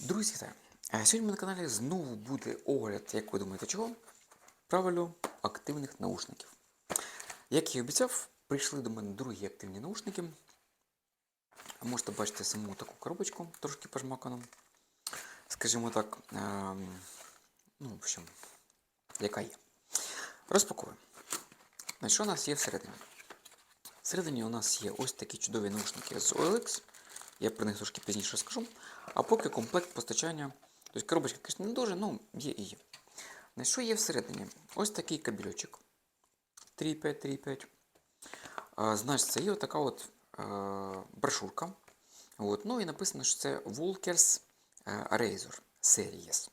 Друзі, вітаю! Е, Сьогодні на каналі знову буде огляд, як ви думаєте, чого? Правильно, активних наушників. Як і обіцяв, прийшли до мене другі активні наушники. Можете бачити саму таку коробочку, трошки пожмакану. Скажімо так, ем, ну, в общем, яка є. Розпакуємо. Що у нас є всередині? Всередині у нас є ось такі чудові наушники з OLX. Я про них трошки пізніше розкажу. А поки комплект постачання. Тобто коробочка, звісно, не дуже, ну є і є. Значить, що є всередині? Ось такий кабельочок. 3,5, 3,5. А, Значить, це є така от а, брошурка. От. Ну і написано, що це Walkers е, Razor Series.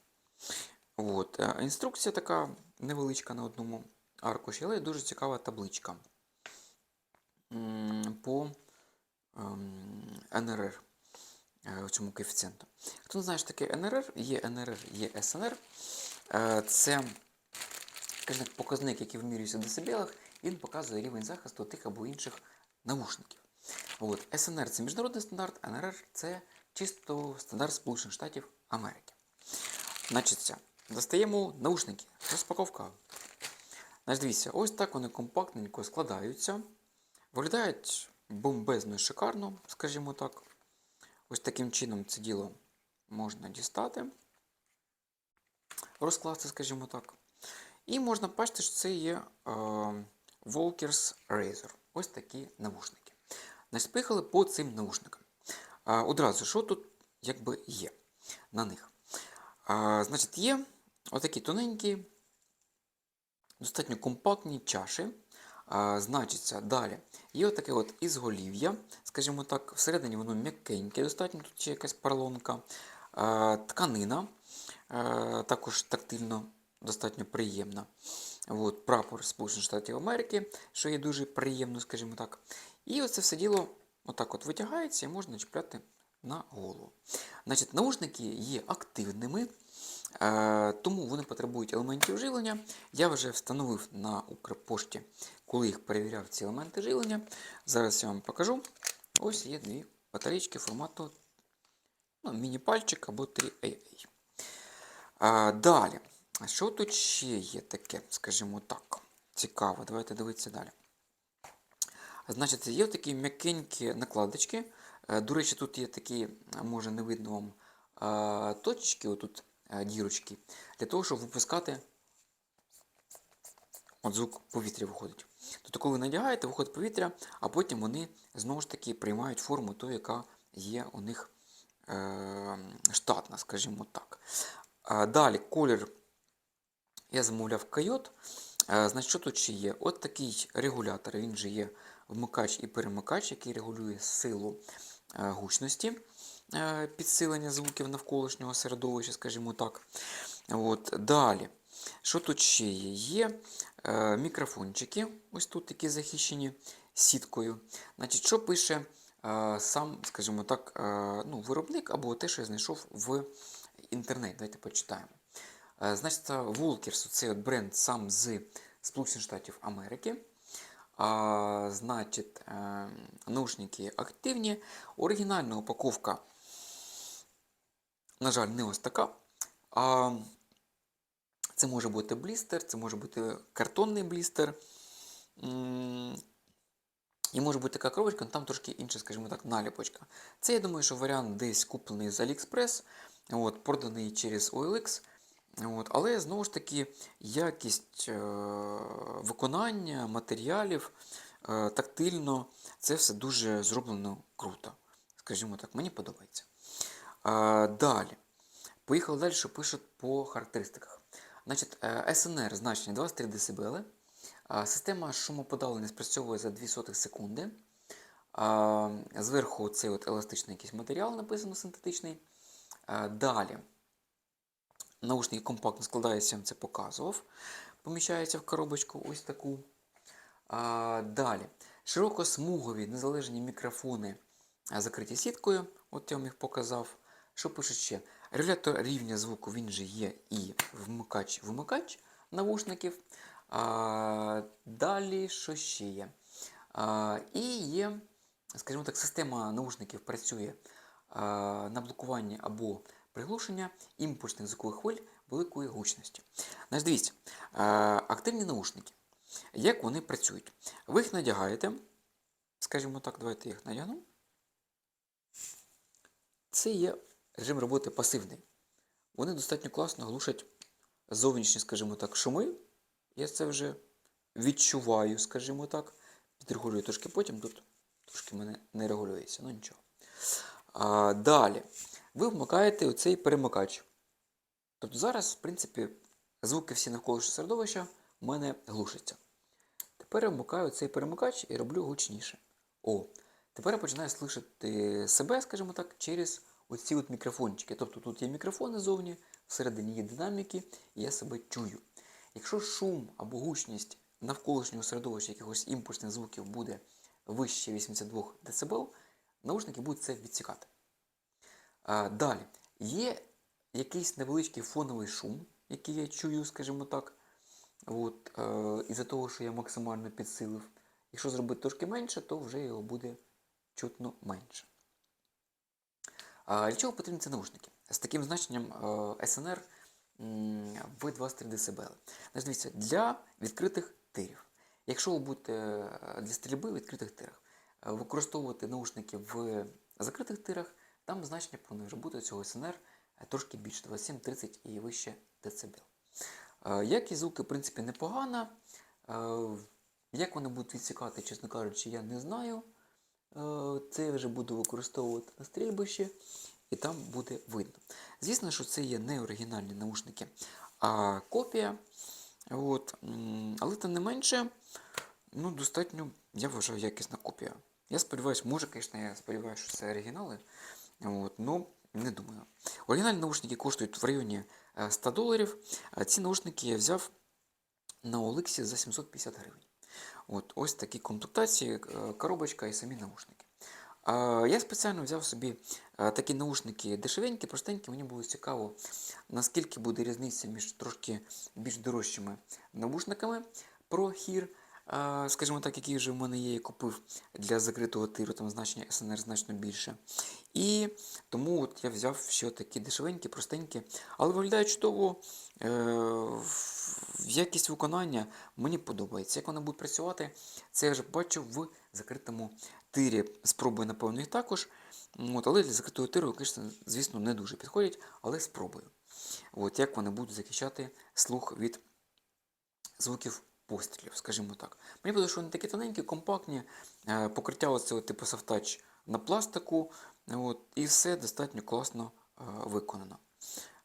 От. е, Інструкція така невеличка на одному аркуші, але дуже цікава табличка по НРР е, цьому коефіцієнту. Хто не знає, що таке НРР, є НРР, є СНР. Е, Це скажімо показник, який вимірюється в децибелах, він показує рівень захисту тих або інших наушників. От. СНР це міжнародний стандарт, НРР це чисто стандарт Сполучених Штатів Америки. Значить. Достаємо наушники. Розпаковка. Значить, дивіться, ось так вони компактненько складаються. Виглядають бомбезно шикарно, скажімо так. Ось таким чином це діло можна дістати, розкласти, скажімо так. І можна бачити, що це є е, Walkers Razor. Ось такі навушники. Значить, поїхали по цим наушникам. Е, одразу, що тут якби є на них? Е, значить, є отакі тоненькі, достатньо компактні чаші. Значиться, далі. Є отаке от ізголів'я, скажімо так, всередині воно м'якеньке, достатньо, тут є якась поролонка. Тканина, а, також тактильно достатньо приємна. От, прапор Сполучених Штатів Америки, що є дуже приємно, скажімо так. І оце все діло отак от витягається і можна чіпляти на голову. Значить, наушники є активними. Е, Тому вони потребують елементів живлення. Я вже встановив на Укрпошті, коли їх перевіряв ці елементи живлення. Зараз я вам покажу. Ось є дві батарейки формату ну, міні-пальчик або 3AA. А, далі. Що тут ще є таке, скажімо так, цікаво. Давайте дивитися далі. Значить, є такі м'якенькі накладочки. Е, До речі, тут є такі, може не видно вам, а, точечки, отут дірочки, для того, щоб випускати от звук повітря виходить. Тобто, коли ви надягаєте, виходить повітря, а потім вони знову ж таки приймають форму ту, яка є у них е, штатна, скажімо так. Далі колір я замовляв койот. Е, Значить, що тут ще є? От такий регулятор, він же є вмикач і перемикач, який регулює силу е, гучності е, підсилення звуків навколишнього середовища, скажімо так. От, далі. Що тут ще є? Є е, мікрофончики, ось тут такі захищені сіткою. Значить, Що пише е, сам, скажімо так, е, ну, виробник або те, що я знайшов в інтернеті. Давайте почитаємо. Е, Значить, Волкерс це бренд сам з Сполучених Штатів Америки. А, значить, е, наушники активні. Оригінальна упаковка, на жаль, не ось така. А, це може бути блістер, це може бути картонний блістер. І може бути така коробочка, але там трошки інша, скажімо так, наліпочка. Це, я думаю, що варіант десь куплений з AliExpress, от, проданий через OLX. От, але знову ж таки, якість е, виконання матеріалів е, тактильно, це все дуже зроблено круто. Скажімо так, мені подобається. Е, далі. Поїхали далі, що пишуть по характеристиках. Значить, е, СНР значення 23 дБ. Е, система шумоподавлення спрацьовує за 2 секунди. Е, зверху цей от еластичний якийсь матеріал написано синтетичний. Е, далі. Наушники компактно складаються, я вам це показував. Поміщається в коробочку ось таку. А, далі. Широкосмугові незалежні мікрофони закриті сіткою. От я вам їх показав. Що пише ще? Регулятор рівня звуку він же є і вмикач-вимикач навушників. А, далі що ще є? А, і є, скажімо так, система наушників працює а, на блокуванні або приглушення імпульсних звукових хвиль великої гучності. Значить, дивіться, активні наушники. Як вони працюють? Ви їх надягаєте, скажімо так, давайте їх надягну. Це є режим роботи пасивний. Вони достатньо класно глушать зовнішні, скажімо так, шуми. Я це вже відчуваю, скажімо так. Підрегулюю трошки потім, тут трошки мене не регулюється, ну нічого. А, далі. Ви вмикаєте оцей перемикач. Тобто зараз, в принципі, звуки всі навколишнього середовища в мене глушаться. Тепер я вмикаю цей перемикач і роблю гучніше. О, тепер я починаю слухати себе, скажімо так, через оці от мікрофончики. Тобто тут є мікрофони зовні, всередині є динаміки, і я себе чую. Якщо шум або гучність навколишнього середовища якихось імпульсних звуків буде вище 82 дБ, наушники будуть це відсікати. Далі, є якийсь невеличкий фоновий шум, який я чую, скажімо так, от, е, із-за того, що я максимально підсилив. Якщо зробити трошки менше, то вже його буде чутно менше. А, для чого потрібні ці наушники? З таким значенням е, SNR в 23 дБ. Значить, дивіться, для відкритих тирів. Якщо ви будете е, для стрільби в відкритих тирах е, використовувати наушники в закритих тирах, там значення повинно бути цього SNR е, трошки більше 27, 30 і вище дБ. Е, Якість звуки, в принципі, непогана. Е, Як вони будуть відсікати, чесно кажучи, я не знаю. Це я вже буду використовувати на стрільбищі, і там буде видно. Звісно, що це є не оригінальні наушники, а копія. От. Але тим не менше, ну, достатньо, я вважаю, якісна копія. Я сподіваюся, може, звісно, я сподіваюся, що це оригінали. От, ну, не думаю. Оригінальні наушники коштують в районі е, 100 доларів. А ці наушники я взяв на Олексі за 750 гривень. От, ось такі комплектації, е, коробочка і самі наушники. Я спеціально взяв собі е, такі наушники дешевенькі, простенькі. Мені було цікаво, наскільки буде різниця між трошки більш дорожчими наушниками про хір, скажімо так, які вже в мене є, я купив для закритого тиру, там значення SNR значно більше. І тому от я взяв ще такі дешевенькі, простенькі, але виглядає чудово. Е, якість виконання мені подобається. Як вони будуть працювати, це я вже бачу в закритому тирі. Спробую, напевно, їх також. От, але для закритого тиру, звісно, не дуже підходять, але спробую. От, як вони будуть захищати слух від звуків пострілів, скажімо так. Мені подобається, що вони такі тоненькі, компактні, е, покриття оце, от, типу софтач на пластику, от, і все достатньо класно е, виконано.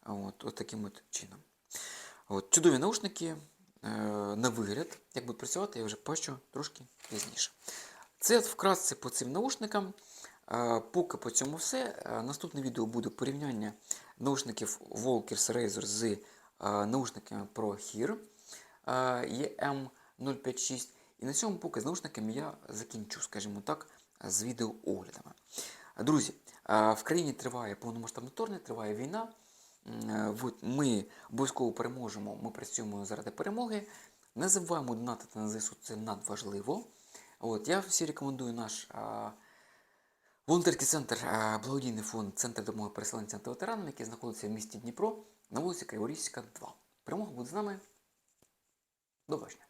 От, от таким от чином. От, чудові наушники е, на вигляд. Як будуть працювати, я вже бачу трошки пізніше. Це вкратце по цим наушникам. Поки по цьому все. Наступне відео буде порівняння наушників Walkers Razer з наушниками Pro Hear е, EM056. І на цьому поки з наушниками я закінчу, скажімо так, з відеооглядами. Друзі, в країні триває повномасштабне вторгнення, триває війна. Ми обов'язково переможемо, ми працюємо заради перемоги. Не забуваємо донатити на ЗСУ, це надважливо. От, я всі рекомендую наш а, волонтерський центр, а, благодійний фонд Центр допомоги переселенцям та ветеранам, який знаходиться в місті Дніпро на вулиці Криворізька, 2. Перемога буде з нами. До бачення.